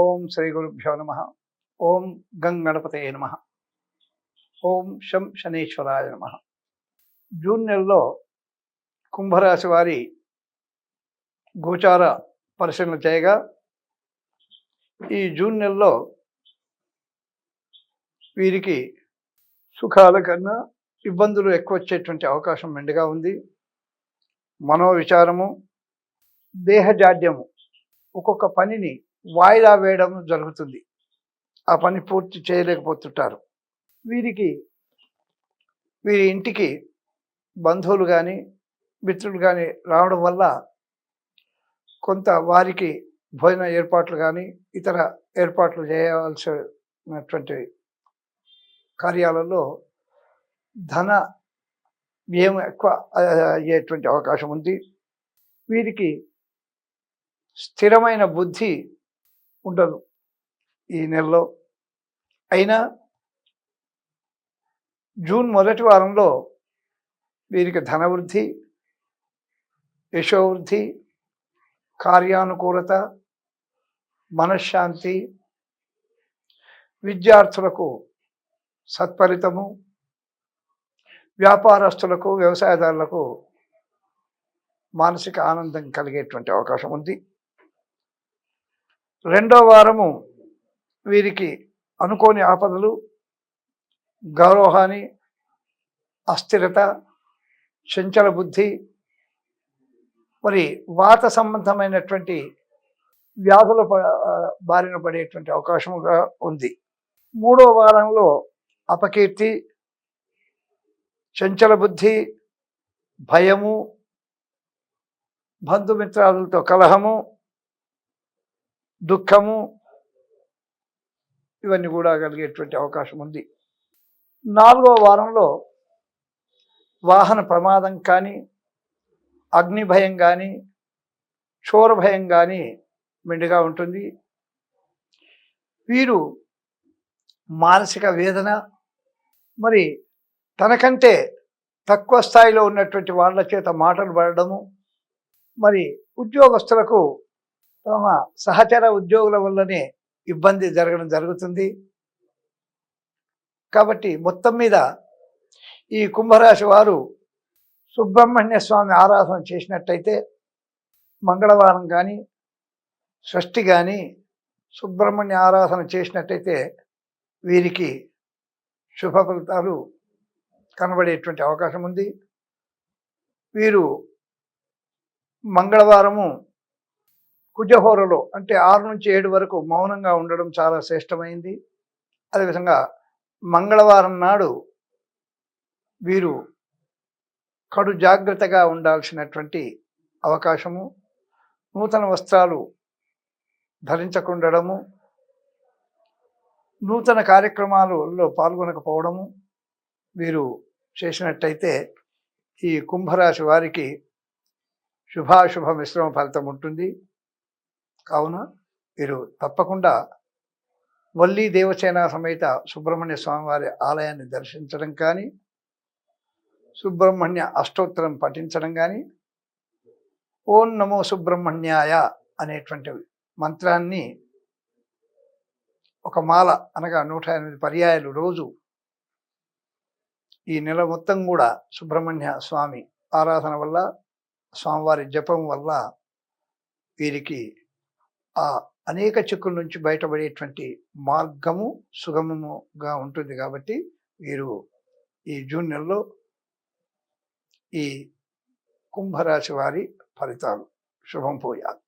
ఓం శ్రీ గురుభ్యో నమ. ఓం గణపతయ నమ. ఓం శం శనేశ్వరాయ నమ. జూన్ నెలలో కుంభరాశి వారి గోచార పరిశీలన చేయగా ఈ జూన్ నెలలో వీరికి సుఖాల కన్నా ఇబ్బందులు ఎక్కువ వచ్చేటువంటి అవకాశం మెండుగా ఉంది. మనోవిచారము దేహజాడ్యము ఒక్కొక్క పనిని వాయిదా వేయడం జరుగుతుంది. ఆ పని పూర్తి చేయలేకపోతుంటారు. వీరికి వీరి ఇంటికి బంధువులు కానీ మిత్రులు కానీ రావడం వల్ల కొంత వారికి భోజన ఏర్పాట్లు కానీ ఇతర ఏర్పాట్లు చేయవలసినటువంటి కార్యాలలో ధన వ్యయం ఎక్కువ అయ్యేటువంటి అవకాశం ఉంది. వీరికి స్థిరమైన బుద్ధి ఉండదు ఈ నెలలో. అయినా జూన్ మొదటి వారంలో వీరికి ధనవృద్ధి యశోవృద్ధి కార్యానుకూలత మనశ్శాంతి విద్యార్థులకు సత్ఫలితము వ్యాపారస్తులకు వ్యవసాయదారులకు మానసిక ఆనందం కలిగేటువంటి అవకాశం ఉంది. రెండో వారము వీరికి అనుకోని ఆపదలు గౌరవహాని అస్థిరత చంచల బుద్ధి మరి వాత సంబంధమైనటువంటి వ్యాధుల బారిన పడేటువంటి అవకాశముగా ఉంది. మూడో వారంలో అపకీర్తి చంచల బుద్ధి భయము బంధుమిత్రాదులతో కలహము దుఃఖము ఇవన్నీ కూడా కలిగేటువంటి అవకాశం ఉంది. నాలుగో వారంలో వాహన ప్రమాదం కానీ అగ్ని భయం కానీ క్షోర భయం కానీ మెండుగా ఉంటుంది. వీరు మానసిక వేదన మరి తనకంటే తక్కువ స్థాయిలో ఉన్నటువంటి వాళ్ళ చేత మాటలు పడడము మరి ఉద్యోగస్తులకు తమ సహచర ఉద్యోగుల వల్లనే ఇబ్బంది జరగడం జరుగుతుంది. కాబట్టి మొత్తం మీద ఈ కుంభరాశి వారు సుబ్రహ్మణ్య స్వామి ఆరాధన చేసినట్టయితే మంగళవారం కానీ షష్ఠి కానీ సుబ్రహ్మణ్య ఆరాధన చేసినట్టయితే వీరికి శుభ ఫలితాలు కనబడేటువంటి అవకాశం ఉంది. వీరు మంగళవారము కుజహోరలో అంటే ఆరు నుంచి ఏడు వరకు మౌనంగా ఉండడం చాలా శ్రేష్టమైంది. అదేవిధంగా మంగళవారం నాడు వీరు కడు జాగ్రత్తగా ఉండాల్సినటువంటి అవకాశము. నూతన వస్త్రాలు ధరించకుండడము. నూతన కార్యక్రమాలలో పాల్గొనకపోవడము. వీరు చేసినట్టయితే ఈ కుంభరాశి వారికి శుభాశుభ మిశ్రమ ఫలితం ఉంటుంది. కావున వీరు తప్పకుండా వల్లి దేవసేన సమేత సుబ్రహ్మణ్య స్వామివారి ఆలయాన్ని దర్శించడం కానీ సుబ్రహ్మణ్య అష్టోత్తరం పఠించడం కానీ ఓం నమో సుబ్రహ్మణ్యాయ అనేటువంటి మంత్రాన్ని ఒక మాల అనగా నూట ఎనిమిది పర్యాయాలు రోజు ఈ నెల మొత్తం కూడా సుబ్రహ్మణ్య స్వామి ఆరాధన వల్ల స్వామివారి జపం వల్ల వీరికి ఆ అనేక చిక్కుల నుంచి బయటపడేటువంటి మార్గము సుగమముగా ఉంటుంది కాబట్టి వీరు ఈ జూన్ నెలలో ఈ కుంభరాశి వారి ఫలితాలు. శుభం పోయాలి.